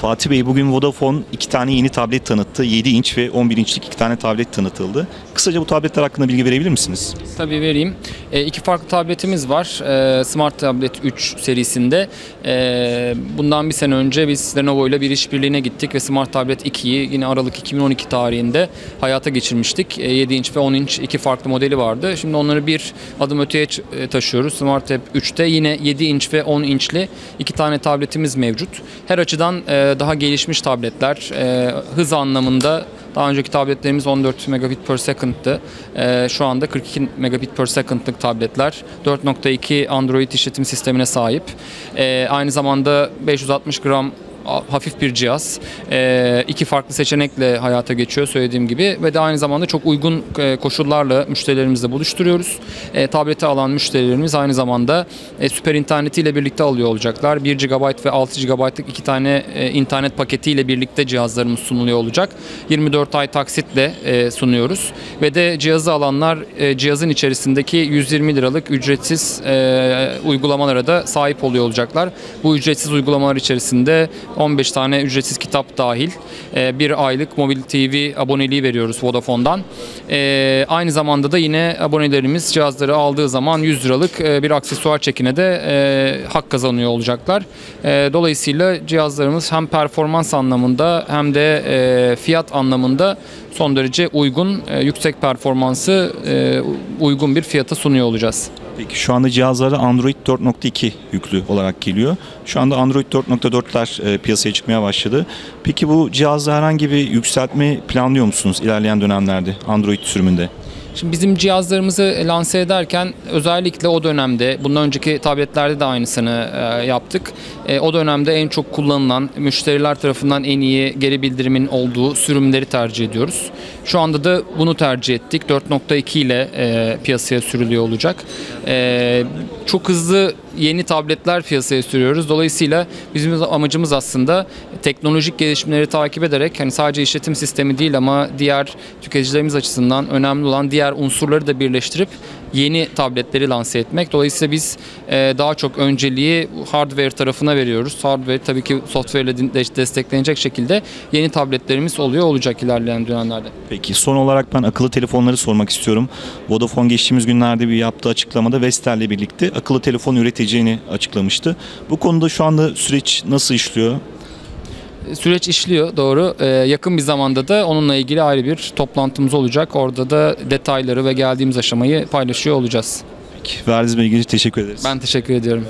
Fatih Bey bugün Vodafone iki tane yeni tablet tanıttı. 7 inç ve 11 inçlik iki tane tablet tanıtıldı. Kısaca bu tabletler hakkında bilgi verebilir misiniz? Tabii vereyim. E, iki farklı tabletimiz var. E, Smart Tablet 3 serisinde. E, bundan bir sene önce biz Lenovo ile bir işbirliğine gittik ve Smart Tablet 2'yi yine Aralık 2012 tarihinde hayata geçirmiştik. E, 7 inç ve 10 inç iki farklı modeli vardı. Şimdi onları bir adım öteye e, taşıyoruz. Smart Tab 3'te yine 7 inç ve 10 inçli iki tane tabletimiz mevcut. Her açıdan e, daha gelişmiş tabletler. E, hız anlamında daha önceki tabletlerimiz 14 megabit per second'tı. Ee, şu anda 42 megabit per second'lık tabletler. 4.2 Android işletim sistemine sahip. Ee, aynı zamanda 560 gram hafif bir cihaz. Ee, iki farklı seçenekle hayata geçiyor söylediğim gibi ve de aynı zamanda çok uygun e, koşullarla müşterilerimizle buluşturuyoruz. E, tableti alan müşterilerimiz aynı zamanda e, süper internetiyle birlikte alıyor olacaklar. 1 GB ve 6 GB'lık iki tane e, internet paketiyle birlikte cihazlarımız sunuluyor olacak. 24 ay taksitle e, sunuyoruz ve de cihazı alanlar e, cihazın içerisindeki 120 liralık ücretsiz e, uygulamalara da sahip oluyor olacaklar. Bu ücretsiz uygulamalar içerisinde 15 tane ücretsiz kitap dahil e, bir aylık mobil TV aboneliği veriyoruz Vodafone'dan. E, aynı zamanda da yine abonelerimiz cihazları aldığı zaman 100 liralık e, bir aksesuar çekine de e, hak kazanıyor olacaklar. E, dolayısıyla cihazlarımız hem performans anlamında hem de e, fiyat anlamında son derece uygun, e, yüksek performansı e, uygun bir fiyata sunuyor olacağız. Peki şu anda cihazlara Android 4.2 yüklü olarak geliyor. Şu anda Android 4.4'ler e, piyasaya çıkmaya başladı. Peki bu cihazda herhangi bir yükseltme planlıyor musunuz ilerleyen dönemlerde Android sürümünde? Şimdi bizim cihazlarımızı lanse ederken özellikle o dönemde, bundan önceki tabletlerde de aynısını e, yaptık. E, o dönemde en çok kullanılan, müşteriler tarafından en iyi geri bildirimin olduğu sürümleri tercih ediyoruz. Şu anda da bunu tercih ettik. 4.2 ile e, piyasaya sürülüyor olacak. E, çok hızlı yeni tabletler piyasaya sürüyoruz. Dolayısıyla bizim amacımız aslında teknolojik gelişmeleri takip ederek hani sadece işletim sistemi değil ama diğer tüketicilerimiz açısından önemli olan diğer unsurları da birleştirip yeni tabletleri lanse etmek. Dolayısıyla biz e, daha çok önceliği hardware tarafına veriyoruz. Hardware tabii ki software ile de- desteklenecek şekilde yeni tabletlerimiz oluyor olacak ilerleyen dönemlerde. Peki son olarak ben akıllı telefonları sormak istiyorum. Vodafone geçtiğimiz günlerde bir yaptığı açıklamada Vestel'le birlikte akıllı telefon üreteceğini açıklamıştı. Bu konuda şu anda süreç nasıl işliyor? Süreç işliyor doğru. Ee, yakın bir zamanda da onunla ilgili ayrı bir toplantımız olacak. Orada da detayları ve geldiğimiz aşamayı paylaşıyor olacağız. Peki, verdiğiniz bilgi için teşekkür ederiz. Ben teşekkür ediyorum.